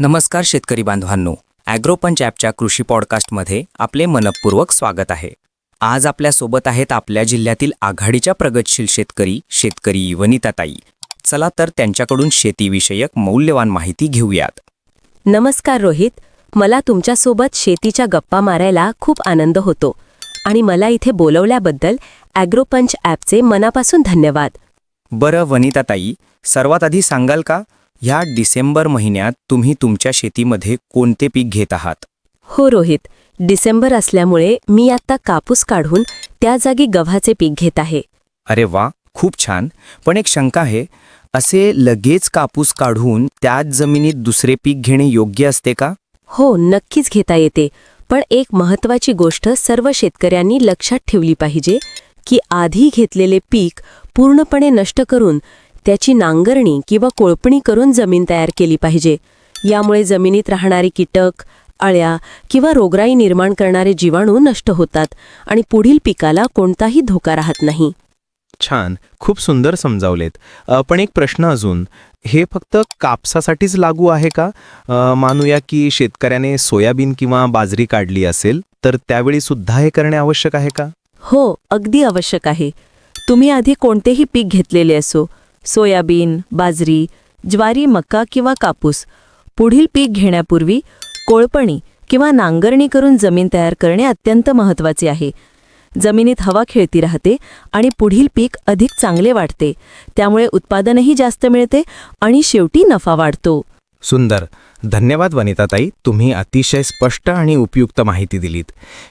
नमस्कार शेतकरी बांधवांनो ॲग्रोपंच ॲपच्या कृषी पॉडकास्टमध्ये आपले मनपूर्वक स्वागत आहे. आज आपल्यासोबत आहेत आपल्या जिल्ह्यातील आघाडीच्या प्रगतशील शेतकरी शेतकरी वनिताताई. चला तर त्यांच्याकडून शेतीविषयक मौल्यवान माहिती घेऊयात. नमस्कार रोहित. मला तुमच्यासोबत शेतीच्या गप्पा मारायला खूप आनंद होतो. आणि मला इथे बोलवल्याबद्दल ॲग्रोपंच ॲपचे मनापासून धन्यवाद. बरं वनिताताई सर्वात आधी सांगाल का ह्या डिसेंबर महिन्यात तुम्ही तुमच्या शेतीमध्ये कोणते पीक घेत आहात? हो रोहित डिसेंबर असल्यामुळे मी आता कापूस काढून त्या जागी गव्हाचे पीक घेत आहे. अरे वा खूप छान. पण एक शंका आहे असे लगेच कापूस काढून त्याच जमिनीत दुसरे पीक घेणे योग्य असते का? हो नक्कीच घेता येते. पण एक महत्वाची गोष्ट सर्व शेतकऱ्यांनी लक्षात ठेवली पाहिजे की आधी घेतलेले पीक पूर्णपणे नष्ट करून त्याची नांगरणी किंवा कोळपणी करून जमीन तयार केली पाहिजे. यामुळे जमिनीत राहणारे कीटक अळ्या किंवा रोगराई निर्माण करणारे जीवाणू नष्ट होतात आणि पुढील पिकाला कोणताही धोका राहत नाही. छान. खूप सुंदर समजावलेत. पण एक प्रश्न अजून. हे फक्त कापसासाठीच लागू आहे का? मानूया की शेतकऱ्याने सोयाबीन किंवा बाजरी काढली असेल तर त्यावेळी सुद्धा हे करणे आवश्यक आहे का? हो अगदी आवश्यक आहे. तुम्ही आधी कोणतेही पीक घेतलेले असो सोयाबीन बाजरी ज्वारी मका किंवा कापूस. पुढील पीक घेण्यापूर्वी कोळपणी किंवा नांगरणी करून जमीन तयार करणे अत्यंत महत्त्वाचे आहे. जमिनीत हवा खेळती राहते आणि पुढील पीक अधिक चांगले वाढते. त्यामुळे उत्पादनही जास्त मिळते आणि शेवटी नफा वाढतो. सुंदर. धन्यवाद वनिताताई तुम्ही अतिशय स्पष्ट आणि उपयुक्त माहिती दिलीत.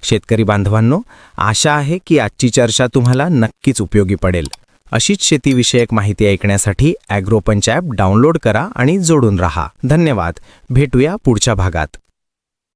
शेतकरी बांधवांनो आशा आहे की आजची चर्चा तुम्हाला नक्कीच उपयोगी पडेल. अशीच शेतीविषयक माहिती ऐकण्यासाठी ॲग्रोपंच ॲप डाउनलोड करा आणि जोडून राहा. धन्यवाद. भेटूया पुढच्या भागात.